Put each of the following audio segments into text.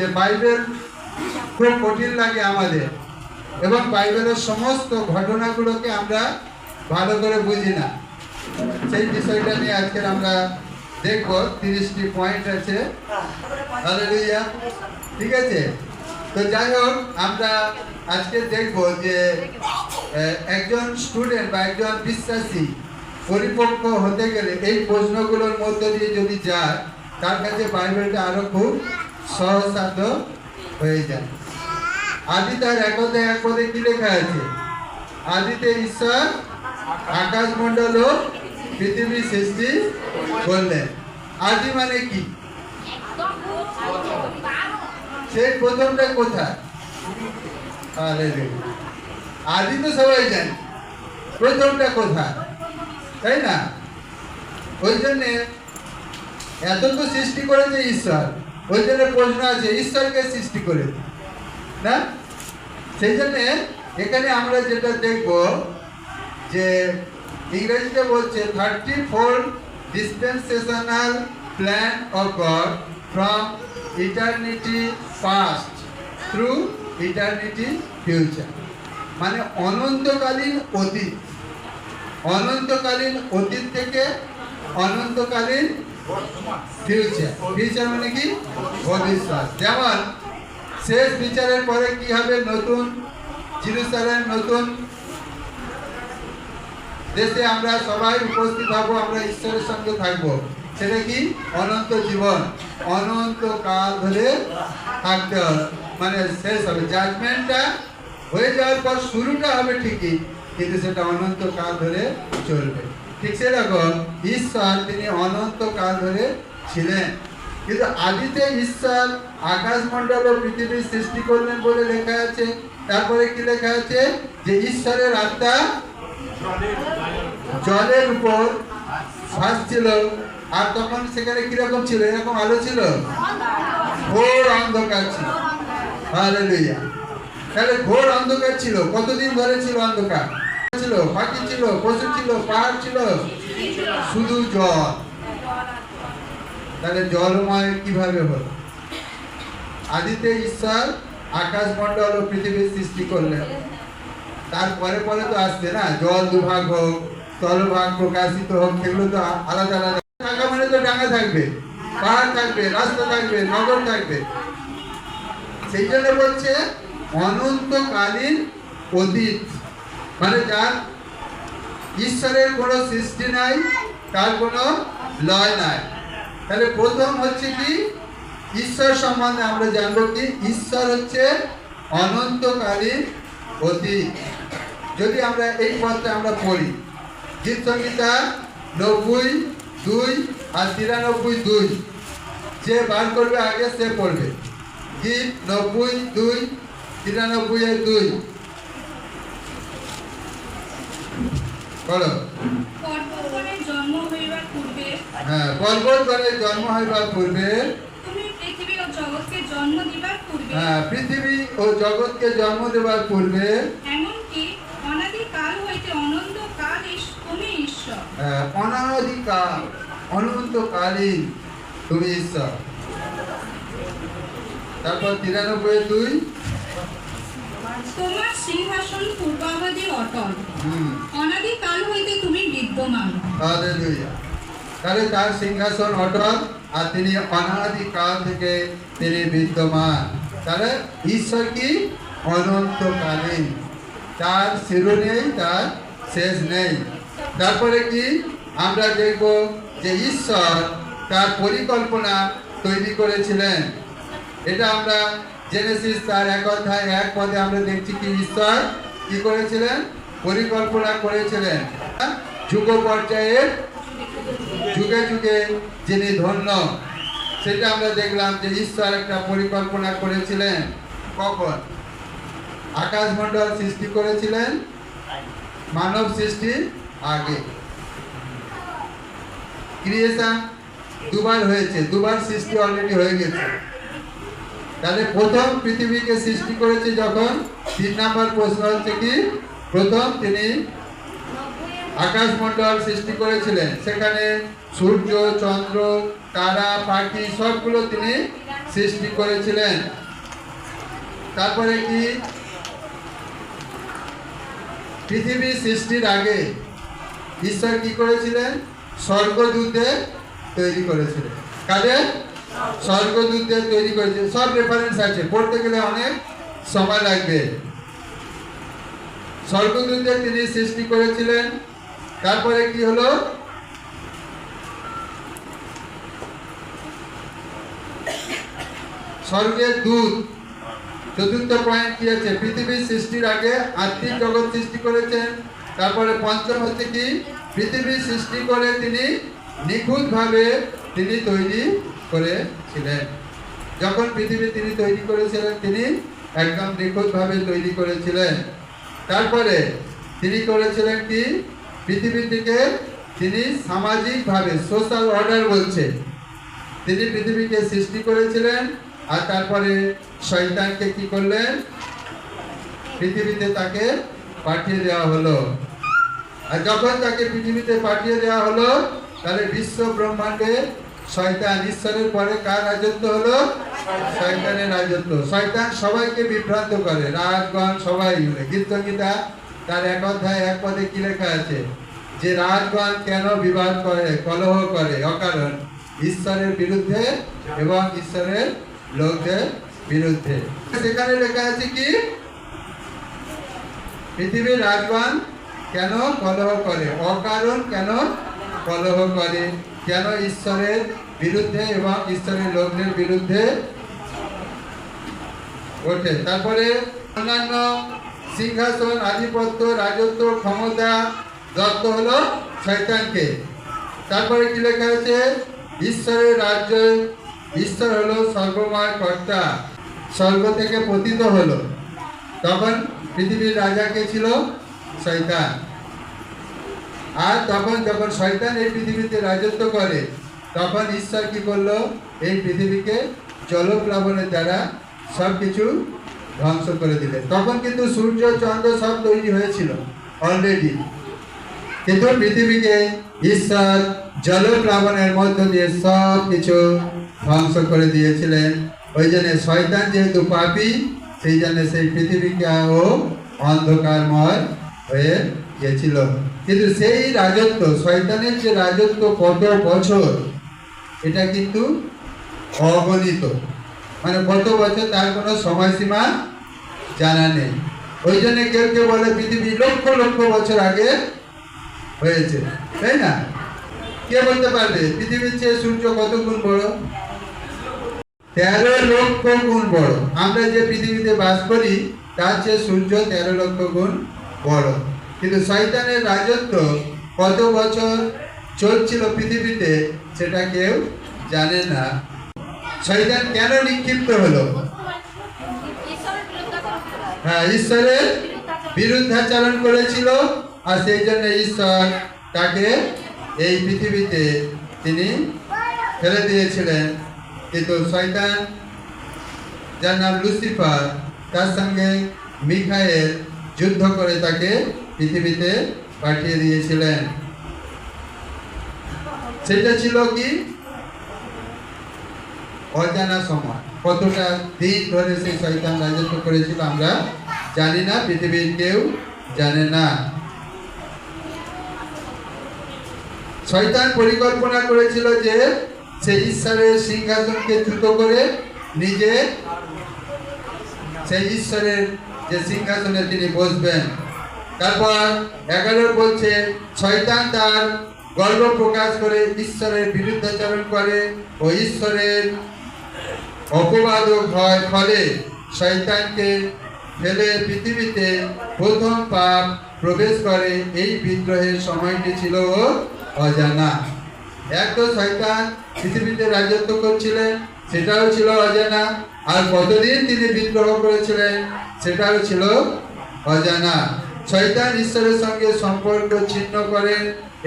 যে বাইবেল খুব কঠিন লাগে আমাদের। এবং বাইবেলের সমস্ত ঘটনাগুলোকে আমরা ভালো করে বুঝি না। সেই বিষয়টা নিয়ে আজকের আমরা দেখব। তিরিশটি পয়েন্ট আছে। ঠিক আছে? তো যাই হোক, আমরা আজকে দেখব যে একজন স্টুডেন্ট বা একজন বিশ্বাসী পরিপক্ক হতে গেলে এই প্রশ্নগুলোর মধ্যে দিয়ে যদি যায়, তার কাছে বাইবেলটা আরও খুব সহজসাধ্য হয়ে যায়। আদি তার একতে একপদে কি লেখা আছে? আদিতে ঈশ্বর আকাশ মন্ডল ও পৃথিবী সৃষ্টি করলেন। আদি মানে কি? সেই প্রথমটা কোথায়। আদি তো সবাই জানে। প্রথমটা কোথায়? তাই না? ওই জন্যে এত তো সৃষ্টি করেছে ঈশ্বর। ওই জন্য প্রশ্ন আছে, ঈশ্বরকে সৃষ্টি করে। না? সেই জন্যে এখানে আমরা যেটা দেখব যে ইংরেজিতে বলছে thirty four dispensational plan of God from eternity past through eternity future মানে অনন্তকালীন অতীত। অনন্তকালীন অতীত থেকে অনন্তকালীন ফিউচার ফিউচার মানে কি? ভবিষ্যৎ যেমন, শেষ বিচারের পরে কি হবে নতুন? জিরুসালেম নতুন? দেশে আমরা সবাই উপস্থিত হব আমরা ঈশ্বরের সঙ্গে থাকব। সেটা কি? অনন্ত জীবন। অনন্ত কাল ধরে থাকতে হবে। মানে শেষ হবে। জাজমেন্টটা হয়ে যাওয়ার পর শুরুটা হবে ঠিকই, কিন্তু সেটা অনন্ত কাল ধরে চলবে। ঠিক সেরকম ঈশ্বর তিনি অনন্ত কাল ধরে ছিলেন। কিন্তু আদিতে ঈশ্বর আকাশ মণ্ডল ও পৃথিবীর সৃষ্টি করলেন বলে লেখা আছে। তারপরে কি লেখা আছে? যে ঈশ্বরের আত্মা জলের উপর ভাসছিল। আর তখন সেখানে কীরকম ছিল? এরকম আলো ছিল? ঘোর অন্ধকার ছিল। তাহলে ঘোর অন্ধকার ছিল। কতদিন ধরে ছিল অন্ধকার? ছিল, পাখি ছিল, পশু ছিল, পাহাড় ছিল, শুধু জল। তাহলে জলময় কীভাবে আদিতে ঈশ্বর ও পৃথিবীর সৃষ্টি করলেন। তারপরে পরে তো আসছে না, জল দুভাগ হোক স্থলভাগ প্রকাশিত হোক, সেগুলো তো আলাদা আলাদা। থাকা মানে তো ডাঙা থাকবে, পাহাড় থাকবে, রাস্তা থাকবে, নগর থাকবে। সেই জন্য বলছে, অনন্তকালীন অতীত। মানে যার ঈশ্বরের কোনো সৃষ্টি নাই, তার কোনো লয় নাই। তাহলে প্রথম হচ্ছে কি? ঈশ্বর সম্বন্ধে আমরা জানব কি? ঈশ্বর হচ্ছে অনন্তকালীন অতীত। যদি আমরা এই পথটা আমরা পড়ি গীত নব্বই দুই আর তিরানব্বই দুই, যে বার করবে আগে সে পড়বে। গীত নব্বই দুই, তিরানব্বই দুই। বলো হ্যাঁ পর্বতগণের জন্ম হইবার পূর্বে পৃথিবী ও জগৎকে জন্ম দিবার পূর্বে হ্যাঁ পৃথিবী ও জগৎকে জন্ম দেওয়ার পূর্বে এমনকি অনাদি কাল হইতে অনন্ত কাল তুমি ঈশ্বর। আহ, অনাদিকাল অনন্তকালীন তুমি ঈশ্বর। তারপর তিরানব্বই দুই তোমার সিংহাসন পূর্বাবধি অটল। হুম। অনাদি কাল হইতে তুমি বিদ্যমান। তাহলে তার সিংহাসন অটল আর তিনি অনাদিকাল থেকে তিনি বিদ্যমান। তাহলে ঈশ্বর কি? অনন্তকালীন তার শুরু নেই তার শেষ নেই। তারপরে কি? আমরা দেখব যে ঈশ্বর তার পরিকল্পনা তৈরি করেছিলেন। এটা আমরা জেনেসিস তার এক অধ্যায় এক পদে আমরা দেখছি কি ঈশ্বর কি করেছিলেন? পরিকল্পনা করেছিলেন। যুগ পর্যায়ের যুগে যুগে যিনি ধন্য, সেটা আমরা দেখলাম যে ঈশ্বর একটা পরিকল্পনা করেছিলেন। কখন? আকাশমণ্ডল সৃষ্টি করেছিলেন, মানব সৃষ্টির আগে। ক্রিয়েশন দুবার হয়েছে, দুবার সৃষ্টি অলরেডি হয়ে গেছে। তাহলে প্রথম পৃথিবীকে সৃষ্টি করেছে যখন? তিন নম্বর প্রশ্ন হচ্ছে কি? প্রথম তিনি আকাশমণ্ডল সৃষ্টি করেছিলেন। সেখানে সূর্য, চন্দ্র, তারা, পাখি সবগুলো তিনি সৃষ্টি করেছিলেন। তারপরে কি? পৃথিবী সৃষ্টির আগে ঈশ্বর কি করেছিলেন? স্বর্গদূতদের তৈরি করেছিলেন। কাদের স্বর্গদূতদের তৈরি করেছিলেন সব রেফারেন্স আছে। পড়তে গেলে অনেক সময় লাগবে। স্বর্গদূতদের তিনি সৃষ্টি করেছিলেন। তারপরে কি হলো? স্বর্গের দূত। চতুর্থ পয়েন্ট কি আছে? পৃথিবীর সৃষ্টির আগে আত্মিক জগৎ সৃষ্টি করেছেন। তারপরে পঞ্চম হচ্ছে কি? পৃথিবীর সৃষ্টি করে তিনি নিখুঁতভাবে তিনি তৈরি করেছিলেন যখন পৃথিবী তিনি তৈরি করেছিলেন, তিনি একদম নিখুঁতভাবে তৈরি করেছিলেন। তারপরে তিনি করেছিলেন কি? পৃথিবী থেকে তিনি সামাজিকভাবে সোশ্যাল অর্ডার বলছে, তিনি পৃথিবীকে সৃষ্টি করেছিলেন আর তারপরে শয়তানকে কি করলেন? পৃথিবীতে তাকে পাঠিয়ে দেওয়া হলো। আর যখন তাকে পৃথিবীতে পাঠিয়ে দেওয়া হলো, তাহলে বিশ্ব ব্রহ্মাণ্ডে শয়তান ঈশ্বরের পরে কার রাজত্ব হলো? শয়তানের রাজত্ব। শয়তান সবাইকে বিভ্রান্ত করে। রাজগণ সবাই মিলে। গীতা তার এক অধ্যায় এক পদে কি লেখা আছে? যে রাজগণ কেন বিবাদ করে, কলহ করে? অকারণ ঈশ্বরের বিরুদ্ধে এবং ঈশ্বরের লোকদের বিরুদ্ধে। সেখানে লেখা আছে কি? পৃথিবীর রাজগণ কেন কলহ করে? অকারণ কেন কলহ করে? কেন ঈশ্বরের বিরুদ্ধে এবং ঈশ্বরের লোকদের বিরুদ্ধে? ওঠে তারপরে অন্যান্য সিংহাসন, আধিপত্য, রাজত্ব, ক্ষমতা দত্ত হলো শয়তানকে। তারপরে কি লেখা আছে? ঈশ্বরের রাজ্য, ঈশ্বর হলো সর্বময় কর্তা, স্বর্গ থেকে পতিত হলো। তখন পৃথিবীর রাজা কে ছিল? শয়তান। আর তখন যখন শয়তান এই পৃথিবীতে রাজত্ব করে, তখন ঈশ্বর কি করল? এই পৃথিবীকে জলপ্লাবনের দ্বারা সব কিছু ধ্বংস করে দিলেন তখন কিন্তু সূর্য, চন্দ্র সব তৈরি হয়েছিল অলরেডি কিন্তু পৃথিবীকে ঈশ্বর জলপ্লাবনের মধ্য দিয়ে সব কিছু ধ্বংস করে দিয়েছিলেন। ওই জন্য শয়তান যেহেতু পাপি, সেই জন্য সেই পৃথিবীকে ও অন্ধকারময় হয়ে গেছিল কিন্তু সেই রাজত্ব, শয়তানের যে রাজত্ব কত বছর, এটা কিন্তু অগণিত। মানে কত বছর তার কোনো সময়সীমা জানা নেই। ওই জন্য কেউ কেউ বলে পৃথিবী লক্ষ লক্ষ বছর আগে হয়েছে। তাই না? কে বলতে পারবে? পৃথিবীর চেয়ে সূর্য কত গুণ বড়? তেরো লক্ষ গুণ বড়। আমরা যে পৃথিবীতে বাস করি, তার চেয়ে সূর্য তেরো লক্ষ গুণ বড়। কিন্তু শয়তানের রাজত্ব কত বছর চলছিল পৃথিবীতে, সেটা কেউ জানে না। শয়তান কেন নিক্ষিপ্ত হলো? হ্যাঁ ঈশ্বরের বিরুদ্ধাচরণ করেছিল, আর সেই জন্য ঈশ্বর তাকে এই পৃথিবীতে তিনি ফেলে দিয়েছিলেন। কিন্তু শয়তান, যার নাম লুসিফার, তার সঙ্গে মিখায়েল যুদ্ধ করে তাকে পৃথিবীতে পাঠিয়ে দিয়েছিলেন। সেটা ছিল কি? অজানা সময়। কতটা দিন ধরে সেই শয়তান রাজত্ব করেছিল আমরা জানি না, পৃথিবীর কেউ জানে না। শয়তান পরিকল্পনা করেছিল যে সে ঈশ্বরের সিংহাসনকে চ্যুত করে নিজে, সেই ঈশ্বরের যে সিংহাসনে তিনি বসবেন তারপর এগারো বলছে, শয়তান তার গর্ব প্রকাশ করে ঈশ্বরের বিরুদ্ধাচরণ করে ও ঈশ্বরের অপবাদক হয় ফলে শয়তানকে ফেলে পৃথিবীতে প্রথম পাপ প্রবেশ করে এই বিদ্রোহের সময়টি ছিল অজানা। এক তো শয়তান পৃথিবীতে রাজত্ব করছিলেন, সেটাও ছিল অজানা। আর কতদিন তিনি বিদ্রোহ করেছিলেন, সেটাও ছিল অজানা। শয়তান ঈশ্বরের সঙ্গে সম্পর্ক ছিন্ন করেন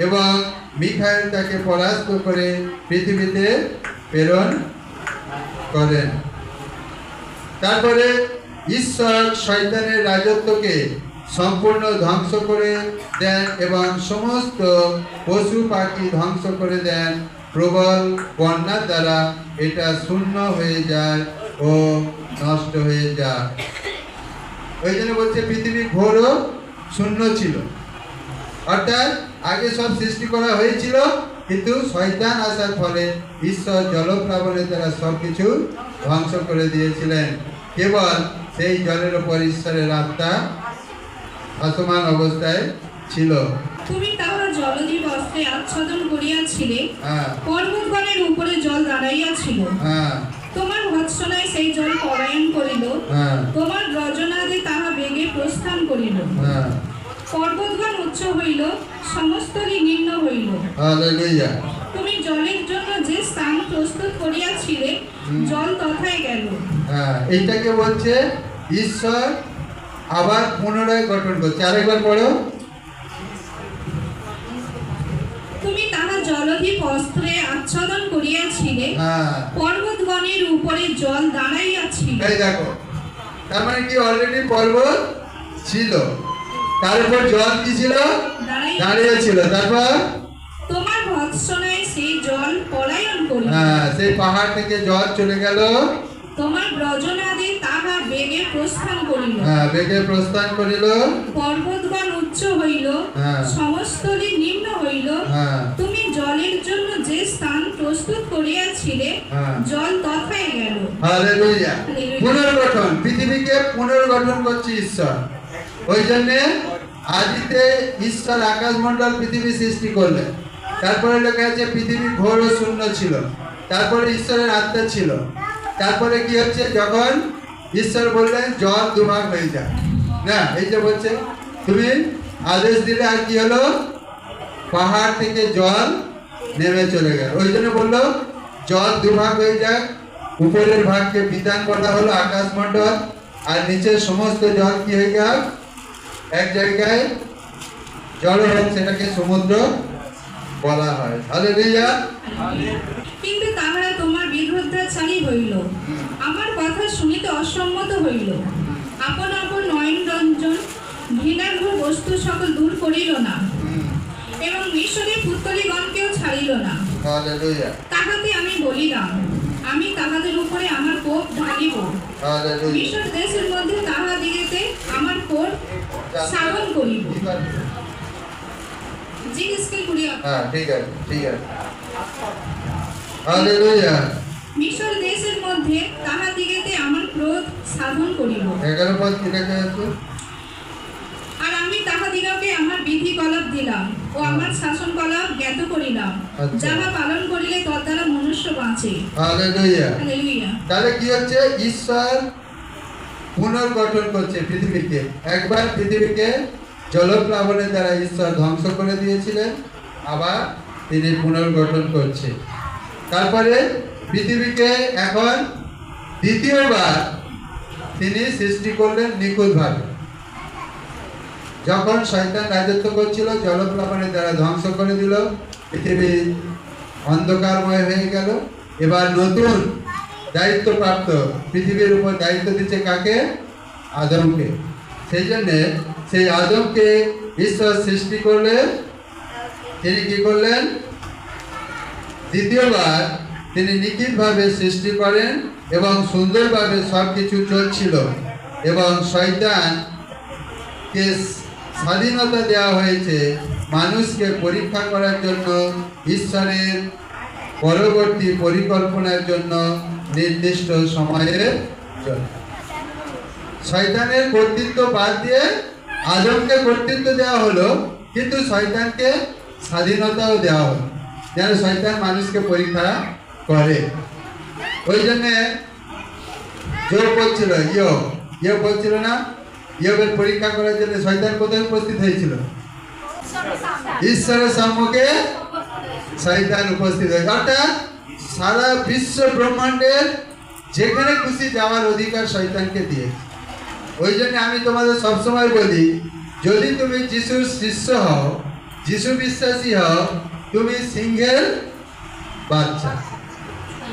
এবং মিখাইল তাকে পরাস্ত করে পৃথিবীতে প্রেরণ করেন। তারপরে ঈশ্বর শয়তানের রাজত্বকে সম্পূর্ণ ধ্বংস করে দেন এবং সমস্ত পশু পাখি ধ্বংস করে দেন। প্রবল বন্যার দ্বারা এটা শূন্য হয়ে যায় ও নষ্ট হয়ে যায়। ওই জন্য বলছে পৃথিবী ঘোর ও শূন্য ছিল। অর্থাৎ আগে সব সৃষ্টি করা হয়েছিল কিন্তু শয়তান আসার ফলে ঈশ্বর জলপ্লাবনের দ্বারা সব কিছু ধ্বংস করে দিয়েছিলেন। কেবল সেই জলের ওপর ঈশ্বরের আত্মা ভাসমান অবস্থায় ছিল। তুমি তাহা জলদি বস্ত্রে আচ্ছাদন করিয়াছিলে হ্যাঁ। পর্বতগণের উপরে জল দাঁড়াইয়াছিল। হ্যাঁ। তোমার ভৎসনায় সেই জল করিল। হ্যাঁ। তোমার রজনাদে তাহা বেগে প্রস্থান করিল। হ্যাঁ। পর্বতগণ উচ্চ হইল সমস্তরই নিম্ন হইল। তুমি জলের জন্য যে স্থান প্রস্তুত করিয়াছিলে জল তথায় গেল। হ্যাঁ এইটাকে বলছে ঈশ্বর আবার পুনরায় গঠন করছে। আরেকবার পড়ো। তুমি তাহা জলধি বস্ত্রে আচ্ছাদন করিয়াছিলে। হ্যাঁ। পর্বতগণের উপরে জল দাঁড়াইয়াছিল এই দেখো তার মানে কি অলরেডি পর্বত ছিল? তার উপর জল কি ছিল? দাঁড়িয়েছিল দাঁড়িয়ে ছিল। তারপর? তোমার ভৎসনায় সেই জল পলায়ন করল হ্যাঁ সেই পাহাড় থেকে জল চলে গেল। তোমার ব্রজনাদে তাহা বেগে প্রস্থান করিল। হ্যাঁ বেগে প্রস্থান করিল। পর্বতগণ উচ্চ হইল হ্যাঁ। সমস্তরই নিম্ন হইল। হ্যাঁ। তুমি জলের জন্য যে স্থান প্রস্তুত করিয়াছিলে হ্যাঁ। জল তথায় গেল। হালেলুয়া। পুনর্গঠন পৃথিবীকে পুনর্গঠন করছে ঈশ্বর। ওই জন্যে আদিতে ঈশ্বর আকাশমণ্ডল পৃথিবী সৃষ্টি করলেন। তারপরে লেখা আছে পৃথিবী ঘোর ও শূন্য ছিল। তারপরে ঈশ্বরের আত্মা ছিল। তারপরে কি হচ্ছে? যখন ঈশ্বর বললেন, জল দুভাগ হয়ে যায় না, এই যে বলছে, তুমি আদেশ দিলে আর কি হলো? পাহাড় থেকে জল নেমে চলে গেল। ওই জন্য বলল, জল দুভাগ হয়ে যাক। উপরের ভাগকে বিধান করা হলো আকাশমণ্ডল, আর নিচের সমস্ত জল কি হয়ে গেল? এক জায়গায় জল হোক সেটাকে সমুদ্র বলা হয়। তাহলে কিন্তু তাহারা তোমার বিরুদ্ধাচারী হইল। আমার কথা শুনিতে অসম্মত হইল। আপন আপন নয়ন রঞ্জন ঘৃণার্ঘ বস্তু সকল দূর করিল না এবং মিশরের পুত্তলিগণকেও ছাড়িল না। তাহাতে আমি বলিলাম আমি তাহাদের উপরে আমার কোপ ঢালিব। মিশর দেশের মধ্যে তাহাদিগেতে আমার কোপ সাধন করিব। জিজ্ঞেস করিয়া? হ্যাঁ ঠিক আছে ঠিক আছে। হালেলুয়া। মিশর দেশের মধ্যে তাহাদিগেতে আমার ক্রোধ সাধন করিব এগারো পদ কি লেখা আছে? আর আমি তাহাদিগকে আমার বিধি কলাপ দিলাম ও আমার শাসন কলাপ জ্ঞাত করিলাম। আচ্ছা। যাহা পালন করিলে তদ্বারা মনুষ্য বাঁচে। হালেলুয়া হালেলুয়া তাহলে কি হচ্ছে? ঈশ্বর পুনর্গঠন করছে পৃথিবীকে। একবার পৃথিবীকে জলপ্লাবনের দ্বারা ঈশ্বর ধ্বংস করে দিয়েছিলেন আবার তিনি পুনর্গঠন করছে। তারপরে পৃথিবীকে এখন দ্বিতীয়বার তিনি সৃষ্টি করলেন নিখুঁতভাবে। যখন শয়তান রাজত্ব করছিল জলপ্লাবনের দ্বারা ধ্বংস করে দিল, পৃথিবী অন্ধকারময় হয়ে গেল। এবার নতুন দায়িত্বপ্রাপ্ত, পৃথিবীর উপর দায়িত্ব দিচ্ছে কাকে? আদমকে। সেই জন্যে সেই আদমকে ঈশ্বর সৃষ্টি করলে তিনি কি করলেন? দ্বিতীয়বার তিনি নিখিতভাবে সৃষ্টি করেন এবং সুন্দরভাবে সব কিছু চলছিল এবং শয়তানকে স্বাধীনতা দেওয়া হয়েছে, মানুষকে পরীক্ষা করার জন্য, ঈশ্বরের পরবর্তী পরিকল্পনার জন্য নির্দিষ্ট সময়ের জন্য শয়তানের কর্তৃত্ব বাদ দিয়ে আদমকে কর্তৃত্ব দেওয়া হলো, কিন্তু শয়তানকে স্বাধীনতাও দেওয়া হলো। যেন শয়তান মানুষকে পরীক্ষা করে। ওই জন্যে জোর বলছিল, ইয়ো ইয়ে বলছিল না, ইয়বের পরীক্ষা করার জন্য শয়তান কোথায় উপস্থিত হয়েছিল? ঈশ্বরের সম্মুখে শয়তান উপস্থিত হয়েছে। অর্থাৎ সারা বিশ্ব ব্রহ্মাণ্ডের যেখানে খুশি যাওয়ার অধিকার শয়তানকে দিয়েছে। ওই জন্য আমি তোমাদের সবসময় বলি, যদি তুমি যিশুর শিষ্য হও, যিশু বিশ্বাসী হও, তুমি সিংহের বাচ্চা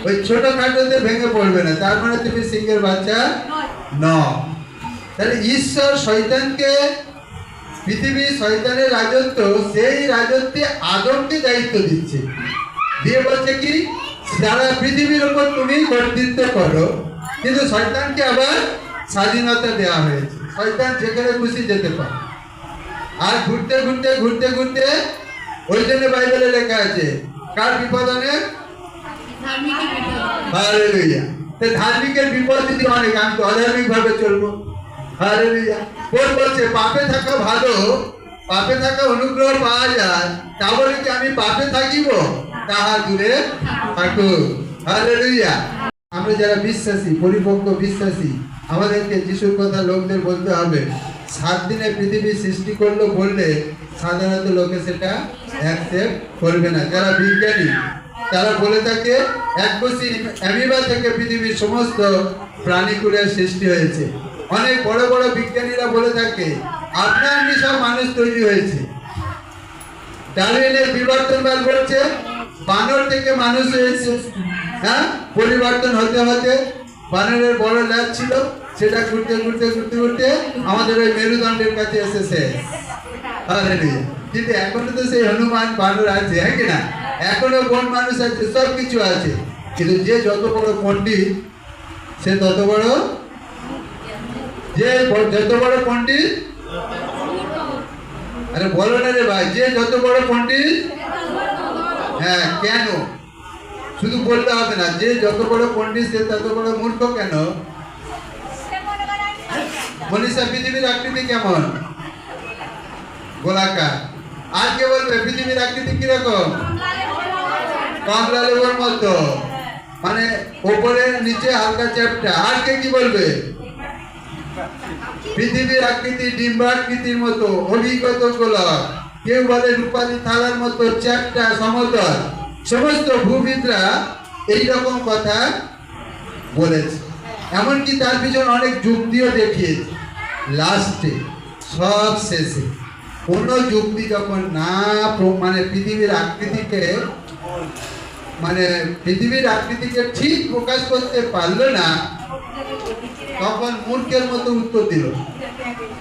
ওই ছোট ছোটখাটোতে ভেঙে পড়বে না। তার মানে তুমি সিংহের বাচ্চা ন তাহলে ঈশ্বর শয়তানকে পৃথিবী শয়তানের রাজত্ব সেই রাজত্বে আদমকে দায়িত্ব দিচ্ছে। দিয়ে বলছে কি সারা পৃথিবীর উপর তুমি কর্তৃত্ব করো। কিন্তু শয়তানকে আবার স্বাধীনতা দেওয়া হয়েছে। শয়তান যেখানে খুশি যেতে পারে। আর ঘুরতে ঘুরতে ঘুরতে ঘুরতে ওই জন্য বাইবেলে লেখা আছে কার বিপদ অনেক ধার্মিকের অনেক আমি তো অধার্মিক ভাবে চলবো বলছে, পাপে থাকা ভালো। পাপে থাকা অনুগ্রহ পাওয়া যায়। তা বলে কি আমি পাপে থাকিব? তাহা দূরে আমরা যারা বিশ্বাসী, পরিপক্ক বিশ্বাসী, আমাদেরকে যিশুর কথা লোকদের বলতে হবে। সাত দিনে পৃথিবী সৃষ্টি করল বললে সাধারণত লোকে সেটা অ্যাকসেপ্ট করবে না। যারা বিজ্ঞানী তারা বলে থাকে এককোষী অ্যামিবা থেকে পৃথিবীর সমস্ত প্রাণীকুলের সৃষ্টি হয়েছে। অনেক বড় বড় বিজ্ঞানীরা বলে থাকে, আপনার সব মানুষ তৈরি হয়েছে। ডারউইনের বিবর্তনবাদ বলছে বানর থেকে মানুষ হয়েছে। হ্যাঁ? পরিবর্তন হতে হতে বানরের বড় ল্যাব ছিল, সেটা ঘুরতে ঘুরতে ঘুরতে ঘুরতে আমাদের ওই মেরুদণ্ডের কাছে এসে শেষ হালেলুয়া। কিন্তু এখনও তো সেই হনুমান বানর আছে হ্যাঁ কি না? এখনও বন মানুষ আছে, সব কিছু আছে। কিন্তু যে যত বড় পণ্ডিত, সে তত বড় যে যত বড় পণ্ডিত? আরে বলো না রে ভাই, যে যত বড় পণ্ডিত? হ্যাঁ কেন? শুধু বলতে হবে না, যে যত বড় পণ্ডিত, সে তত বড় মূর্খ কেন? মনীষা, পৃথিবীর আকৃতি কেমন? গোলাকার। আর কে বলবে, পৃথিবীর আকৃতি কীরকম? কমলা লেবুর মতো। মানে ওপরে, নিচে হালকা চ্যাপটা। আর কে কি বলবে? পৃথিবীর আকৃতি, ডিম্বাকৃতির মতো অভিজ্ঞত গোলক কেউ বলে রূপালী থালার মতো চ্যাপটা, সমতল। সমস্ত ভূবিদরা এইরকম কথা বলেছে। এমনকি তার পিছনে অনেক যুক্তিও দেখিয়েছে। লাস্টে সব শেষে। কোনো যুক্তি যখন না মানে পৃথিবীর আকৃতিকে মানে পৃথিবীর আকৃতিকে ঠিক প্রকাশ করতে পারল না, তখন মূর্খের মতো উত্তর দিল।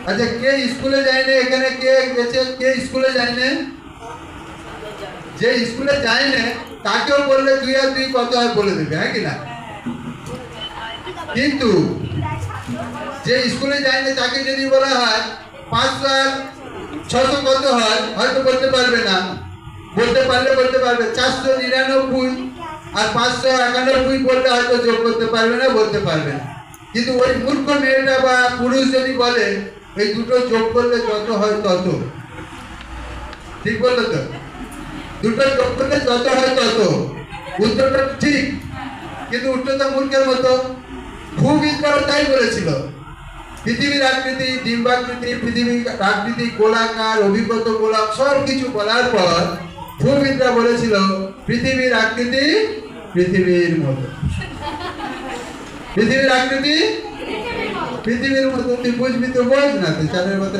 আচ্ছা কে স্কুলে যায়নি? এখানে কে গেছে? কে স্কুলে যায়নি? যে স্কুলে যায়নি, তাকেও বললে দুই আর দুই কত হয় বলে দেবে হ্যাঁ কিনা কিন্তু যে স্কুলে যায়নি, তাকে যদি বলা হয়, পাঁচশো আর ছশো কত হয়? হয়তো বলতে পারবে না। বলতে পারলে বলতে পারবে। চারশো নিরানব্বই আর পাঁচশো একানব্বই বললে হয়তো যোগ করতে পারবে না, বলতে পারবে না। কিন্তু ওই মূর্খ মেয়েটা বা পুরুষ যদি বলে, এই দুটো যোগ করলে যত হয় তত। ঠিক বলল তো? দুটো যোগ করলে যত হয় তত। উত্তরটা ঠিক, কিন্তু উত্তরটা মূর্খের মতো। ভূবিজ্ঞান তাই বলেছিল। পৃথিবীর আকৃতি, ডিম্বাকৃতি, পৃথিবীর আকৃতি, গোলাকার, অভিজ্ঞত গোলাপ সব কিছু বলার পর ভূবিদরা বলেছিল, পৃথিবীর আকৃতি পৃথিবীর মতো। পৃথিবীর আকৃতি পৃথিবীর মতো। তুই বুঝবি তো বোঝ না তুই চালের মতো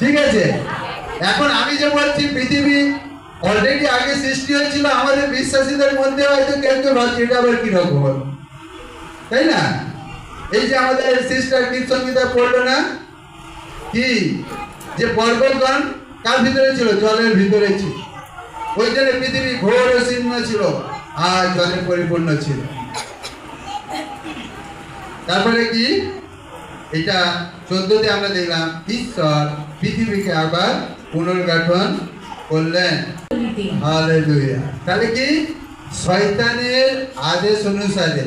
ঠিক আছে? এখন আমি যে বলছি, পৃথিবী অলরেডি আগে সৃষ্টি হয়েছিল, আমাদের বিশ্বাসীদের মধ্যে হয়তো কেউ কেউ ভাবছে, এটা আবার কীরকম হলো তাই না? এই যে আমাদের সিস্টার কীর্তনগীতা পড়ল না? কি? যে পর্বতগণ কার ভিতরে ছিল? জলের ভিতরে ছিল। ওই জন্য পৃথিবী ঘোর শীর্ণ ছিল আর জলে পরিপূর্ণ ছিল। তারপরে কি? এটা চোদ্দতে আমরা দেখলাম, ঈশ্বর পৃথিবীকে আবার পুনর্গঠন করলেন। তাহলে কি? শয়তানের আদেশ অনুসারে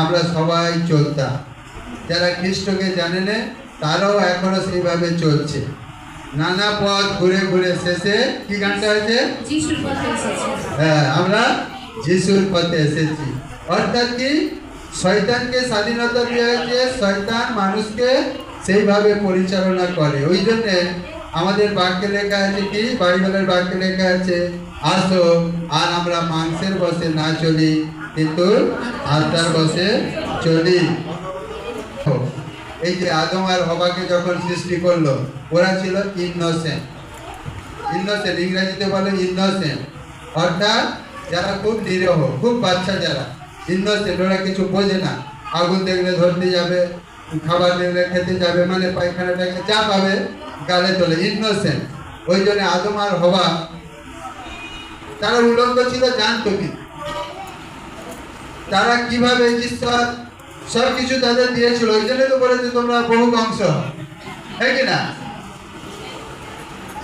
আমরা সবাই চলতাম। যারা খ্রিস্টকে জানে না, তারাও এখনও সেইভাবে চলছে। নানা পথ ঘুরে ঘুরে শেষে কি গানটা হয়েছে? হ্যাঁ আমরা যিশুর পথে এসেছি। অর্থাৎ কি? শয়তানকে স্বাধীনতা দেওয়া হয়েছে শয়তান মানুষকে সেইভাবে পরিচালনা করে। ওই জন্যে আমাদের বাক্যে লেখা আছে কি? বাইবেলের বাক্যে লেখা আছে আসো আর আমরা মাংসের বসে না চলি কিন্তু আত্মার বসে চলি। এই যে আদম আর হবাকে যখন সৃষ্টি করল, ওরা ছিল ইনোসেন্ট ইনোসেন্ট ইংরেজিতে বলে ইনোসেন্ট অর্থাৎ যারা খুব নিরহ, খুব বাচ্চা যারা ইনোসেন্ট ওরা কিছু বোঝে না। আগুন দেখলে ধরতে যাবে, খাবার দেখলে খেতে যাবে মানে পায়খানাটাকে যা পাবে গালে তোলে ইনোসেন্ট ওই জন্য আদম আর হবা, তারা উলঙ্গ ছিল, জানতো কি? তারা কীভাবে ঈশ্বর সব কিছু তাদের দিয়েছিল, ওই জন্য তো বলেছে তোমরা বহু বংশ হ্যাঁ কি না?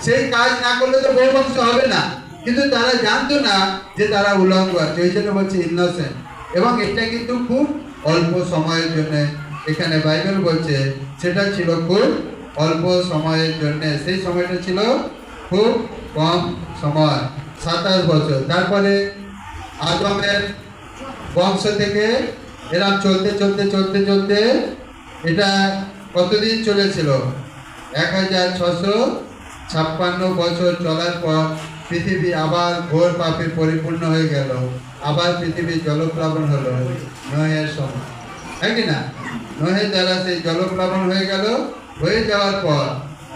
সেই কাজ না করলে তো বহু বংশ হবে না। কিন্তু তারা জানতো না যে তারা উলঙ্গ আছে, ওই জন্য বলছে ইনোসেন্ট এবং এটা কিন্তু খুব অল্প সময়ের জন্য। এখানে বাইবেল বলছে, সেটা ছিল খুব অল্প সময়ের জন্য। সেই সময়টা ছিল খুব কম সময়, সাতাশ বছর। তারপরে আদমের বংশ থেকে এরম চলতে চলতে চলতে চলতে এটা কতদিন চলেছিল? এক হাজার ছশো ছাপ্পান্ন বছর চলার পর পৃথিবী আবার ঘোর পাপে পরিপূর্ণ হয়ে গেল। আবার পৃথিবী জলপ্লাবন হলো। নহের সময়। হ্যাঁ কি না? নোহের দ্বারা সেই জলপ্লাবন হয়ে গেল। হয়ে যাওয়ার পর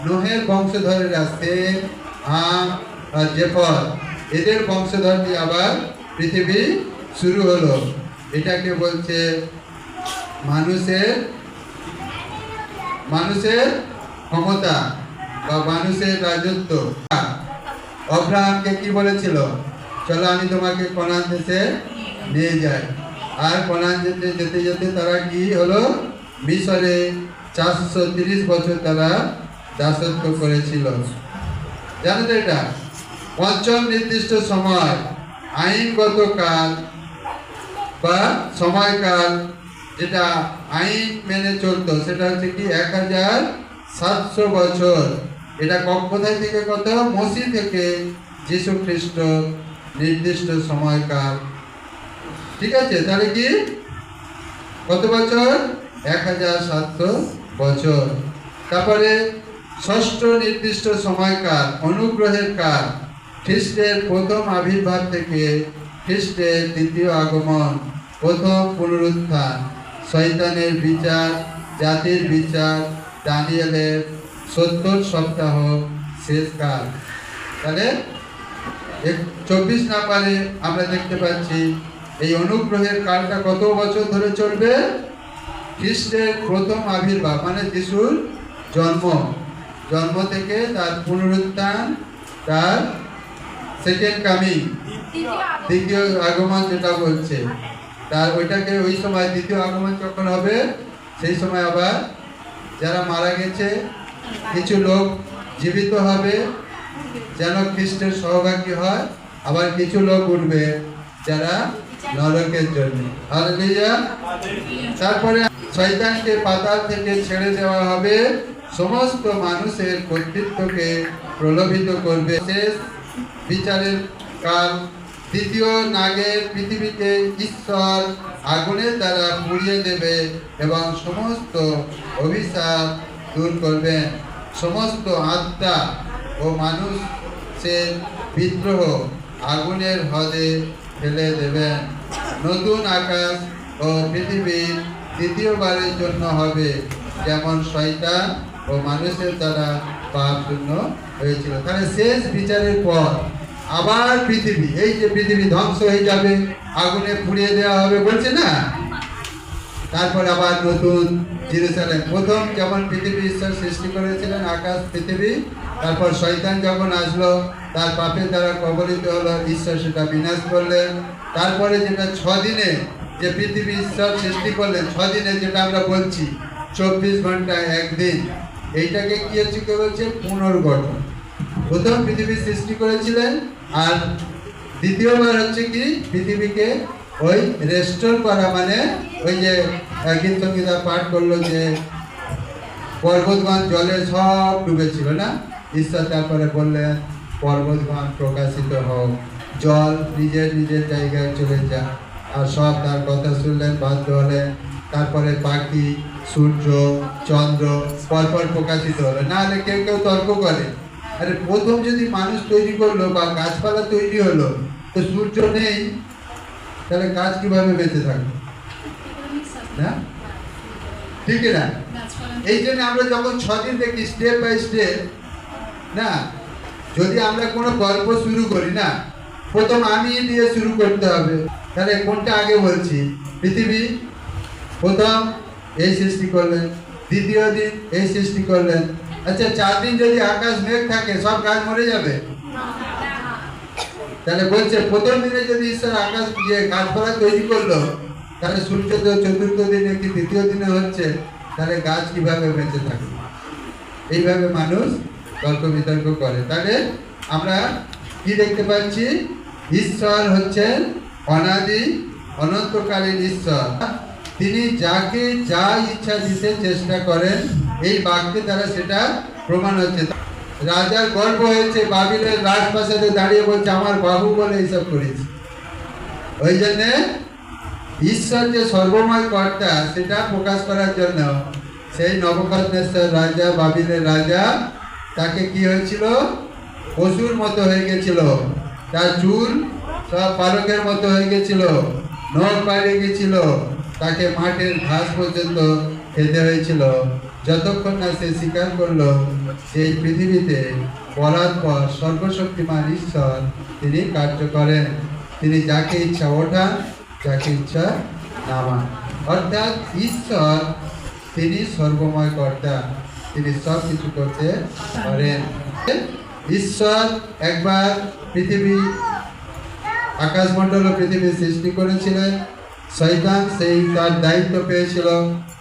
নোহের বংশধরেরা সেম হাম আর জেফর, এদের বংশধর দিয়ে আবার পৃথিবী শুরু হলো। এটাকে বলছে মানুষের মানুষের ক্ষমতা বা মানুষের রাজত্ব। অব্রাহামকে কি বলেছিল? চলো আমি তোমাকে কনান দেশে নিয়ে যাই। আর কনান যেতে যেতে যেতে তারা কি হলো? মিশরে চারশো তিরিশ বছর তারা দাসত্ব করেছিল। জানো তো এটা? পঞ্চম নির্দিষ্ট সময়, আইনগত কাল বা সময়কাল যেটা আইন মেনে চলতো, সেটা হচ্ছে কি এক হাজার সাতশো বছর। এটা কোথায় থেকে কত? মসি থেকে যীশু খ্রিস্ট নির্দিষ্ট সময়কাল। ঠিক আছে? তাহলে কি? কত বছর? এক হাজার সাতশো বছর। তারপরে ষষ্ঠ নির্দিষ্ট সময়কাল, অনুগ্রহের কাল, খ্রিস্টের প্রথম আবির্ভাব থেকে খ্রিস্টের দ্বিতীয় আগমন, প্রথম পুনরুত্থান, শয়তানের বিচার, জাতির বিচার, দানিয়েলের সত্তর সপ্তাহ শেষকাল তাহলে চব্বিশ নাম্বারে আমরা দেখতে পাচ্ছি, এই অনুগ্রহের কালটা কত বছর ধরে চলবে? খ্রিস্টের প্রথম আবির্ভাব মানে যিশুর জন্ম। জন্ম থেকে তার পুনরুত্থান, তার সেকেন্ড কামিং দ্বিতীয় আগমন। যেটা বলছে, তার ওইটাকে ওই সময় দ্বিতীয় আগমন যখন হবে, সেই সময় আবার যারা মারা গেছে, কিছু লোক জীবিত হবে, যেন খ্রিস্টের সহভাগী হয়, আবার কিছু লোক উঠবে যারা নরকের জন্য। তারপরে শয়তানকে পাতাল থেকে ছেড়ে দেওয়া হবে, সমস্ত মানুষের কর্তৃত্বকে প্রলোভিত করবে। শেষ বিচারের কাল দ্বিতীয় নাগের পৃথিবীতে ঈশ্বর আগুনের দ্বারা পুড়িয়ে দেবে এবং সমস্ত অভিশাপ দূর করবেন সমস্ত আত্মা ও মানুষের বিদ্রোহ আগুনের হ্রদে ফেলে দেবেন নতুন আকাশ ও পৃথিবী দ্বিতীয়বারের জন্য হবে, যেমন শয়তান ও মানুষের দ্বারা পাপ জন্য হয়েছিল। তাহলে শেষ বিচারের পর আবার পৃথিবী, এই যে পৃথিবী ধ্বংস হয়ে যাবে, আগুনে পুড়িয়ে দেওয়া হবে, বলছে না? তারপর আবার নতুন জেরুসালেম। প্রথম যেমন পৃথিবী ঈশ্বর সৃষ্টি করেছিলেন, আকাশ, পৃথিবী, তারপর শয়তান যখন আসলো, তার পাপের দ্বারা কবলিত হলো, ঈশ্বর সেটা বিনাশ করলেন। তারপরে যেটা ছ দিনে যে পৃথিবী ঈশ্বর সৃষ্টি করলেন ছ দিনে যেটা আমরা বলছি, চব্বিশ ঘণ্টা একদিন। এইটাকে কি হচ্ছে কে বলছে? পুনর্গঠন। প্রথম পৃথিবী সৃষ্টি করেছিলেন আর দ্বিতীয়বার হচ্ছে কি? পৃথিবীকে ওই রেস্টোর করা মানে ওই যে আহ, গীত সঙ্গীতা পাঠ করল যে পর্বতগঞ্জ জলে সব ডুবেছিল না? ঈশ্বর তারপরে বললেন পর্বতগঞ্জ প্রকাশিত হোক জল নিজের নিজের জায়গায় চলে যা। আর সব তার কথা শুনলেন বাধ্য হলেন। তারপরে পাখি সূর্য চন্দ্র পরপর প্রকাশিত হলো। না হলে কেউ কেউ তর্ক করে। আরে প্রথম যদি মানুষ তৈরি করল বা গাছপালা তৈরি হলো, তো সূর্য নেই, তাহলে গাছ কীভাবে বেঁচে থাকবে? না ঠিক না? এই জন্য আমরা যখন ছদিন দেখি স্টেপ বাই স্টেপ না? যদি আমরা কোনো গল্প শুরু করি, না? প্রথম আমি দিয়ে শুরু করতে হবে। তাহলে কোনটা আগে বলছি? পৃথিবী প্রথম এই সৃষ্টি করলেন, দ্বিতীয় দিন এই সৃষ্টি করলেন আচ্ছা চার দিন যদি আকাশ মেঘ থাকে, সব গাছ মরে যাবে? তাহলে বলছে, প্রথম দিনে যদি ঈশ্বর আকাশ যে গাছপালা তৈরি করল, তাহলে সূর্য তো চতুর্থ দিনে কি দ্বিতীয় দিনে হচ্ছে? তাহলে গাছ কীভাবে বেঁচে থাকবে? এইভাবে মানুষ তর্ক বিতর্ক করে। তাহলে আমরা কি দেখতে পাচ্ছি? ঈশ্বর হচ্ছেন অনাদি, অনন্তকালীন ঈশ্বর। তিনি যাকে যা ইচ্ছা দিতে চেষ্টা করেন, এই বাক্যে দ্বারা সেটা প্রমাণ হচ্ছে। রাজার গর্ব হয়েছে, বাবিলের রাজপ্রাসাদে দাঁড়িয়ে বলছে, আমার বাহু বলে এইসব করেছি। ওই জন্যে ঈশ্বর যে সর্বময় কর্তা, সেটা প্রকাশ করার জন্য সেই নবকর্ণেশ্বর রাজা, বাবিলের রাজা, তাকে কি হয়েছিল? পশুর মতো হয়ে গেছিল। তার চুল সব পালকের মতো হয়ে গেছিল। নখ বাইরে গেছিল। তাকে মাঠের ঘাস পর্যন্ত খেতে হয়েছিল। যতক্ষণ না সে স্বীকার করল সেই পৃথিবীতে বলার পর সর্বশক্তিমান ঈশ্বর তিনি কার্য করেন। তিনি যাকে ইচ্ছা ওঠান যাকে ইচ্ছা নামান অর্থাৎ ঈশ্বর তিনি সর্বময় কর্তা। তিনি সব কিছু করতে পারেন। ঈশ্বর একবার পৃথিবী, আকাশমণ্ডল ও পৃথিবী সৃষ্টি করেছিলেন। শয়তান সেই তার দায়িত্ব পেয়েছিল,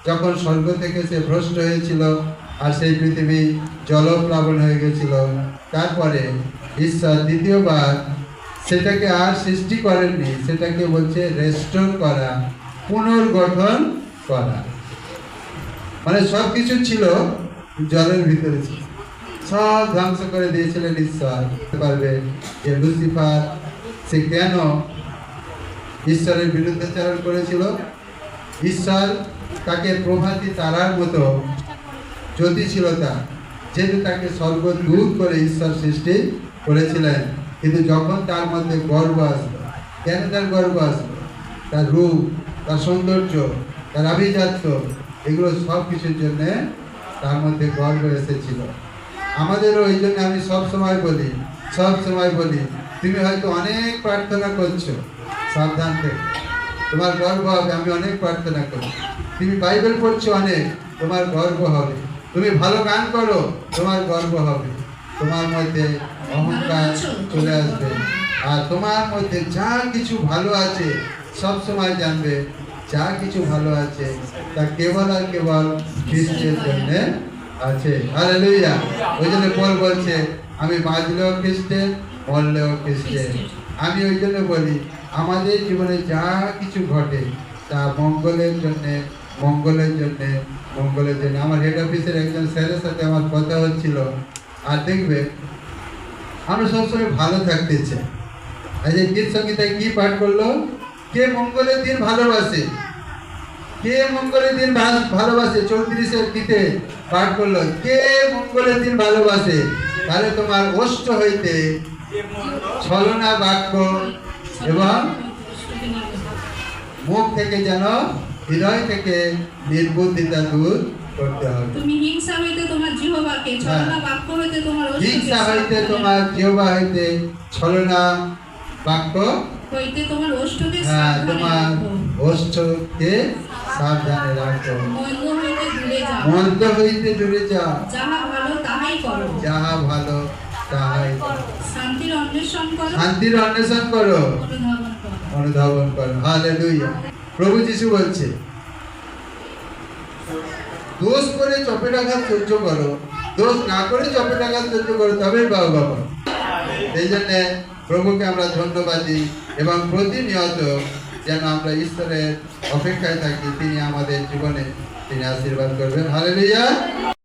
যখন স্বর্গ থেকে সে ভ্রষ্ট হয়েছিল আর সেই পৃথিবী জলপ্লাবন হয়ে গেছিল। তারপরে ঈশ্বর দ্বিতীয়বার সেটাকে আর সৃষ্টি করেননি, সেটাকে বলছে রেস্টোর করা, পুনর্গঠন করা। মানে সব কিছু ছিল জলের ভিতরে ছিল। সব ধ্বংস করে দিয়েছিলেন ঈশ্বর। পারবে যে লুসিফার, সে কেন ঈশ্বরের বিরুদ্ধাচারণ করেছিল। ঈশ্বর তাকে প্রভাতী তারার মতো জ্যোতি ছিল তার যেহেতু তাকে সর্বদূর করে ঈশ্বর সৃষ্টি করেছিলেন, কিন্তু যখন তার মধ্যে গর্ব আসলো, কেন তার গর্ব আসলো? তার রূপ, তার সৌন্দর্য, তার আভিজাত্য, এগুলো সব কিছুর জন্যে তার মধ্যে গর্ব এসেছিল। আমাদেরও এই জন্য আমি সব সময় বলি সব সময় বলি, তুমি হয়তো অনেক প্রার্থনা করছ সাবধান তোমার গর্ব হবে, আমি অনেক প্রার্থনা করি। তুমি বাইবেল পড়ছো অনেক, তোমার গর্ব হবে। তুমি ভালো গান করো, তোমার গর্ব হবে। তোমার মধ্যে অহংকার চলে আসবে। আর তোমার মধ্যে যা কিছু ভালো আছে, সব সময় জানবে, যা কিছু ভালো আছে, তা কেবল আর কেবল খ্রিস্টের জন্য আছে। হালেলুয়া ওই জন্য পল বলছে, আমি বাঁচলেও খ্রিস্টে, মরলেও খ্রিস্টে। আমি ওই জন্য বলি আমাদের জীবনে যা কিছু ঘটে তা মঙ্গলের জন্যে মঙ্গলের জন্যে মঙ্গলের জন্য। আমার হেড অফিসের একজন স্যারের সাথে আমার কথা হচ্ছিল। আর দেখবে আমরা সবসময় ভালো থাকতে চাই। এই যে গীত সঙ্গীতায় কি পাঠ করল? কে মঙ্গলের দিন ভালোবাসে? কে মঙ্গলের দিন ভালোবাসে? চৌত্রিশের গীতে পাঠ করল কে মঙ্গলের দিন ভালোবাসে? তাহলে তোমার ওষ্ঠ হইতে ছলনা বাক্য এবং মুখ থেকে যেন হৃদয় থেকে নির্বুদ্ধিতা দূর করতে হবে। তুমি হিংসা হইতে তোমার ছলনা বাক্য হইতে তোমার হিংসা হইতে তোমার জিহবা হইতে ছলনা বাক্য হইতে তোমার ওষ্ঠকে হ্যাঁ তোমার। ওষ্ঠকে সাবধানে রাখো। মন্দ হইতে দূরে যাও। মন্দ হইতে দূরে যাও। যাহা ভালো তাহাই করো। যাহা ভালো করো। শান্তির অন্বেষণ করো। শান্তির অন্বেষণ করো। অনুধাবন করো। হালেলুয়া। প্রভু যিশু বলছে দোষ করে চপেটাঘাত সহ্য করো। দোষ না করে চপেটাঘাত সহ্য করো তবেই বাবা বাবা এই জন্যে প্রভুকে আমরা ধন্যবাদ দিই এবং প্রতিনিয়ত যেন আমরা ঈশ্বরের অপেক্ষায় থাকি তিনি আমাদের জীবনে তিনি আশীর্বাদ করবেন। হালেলুয়া।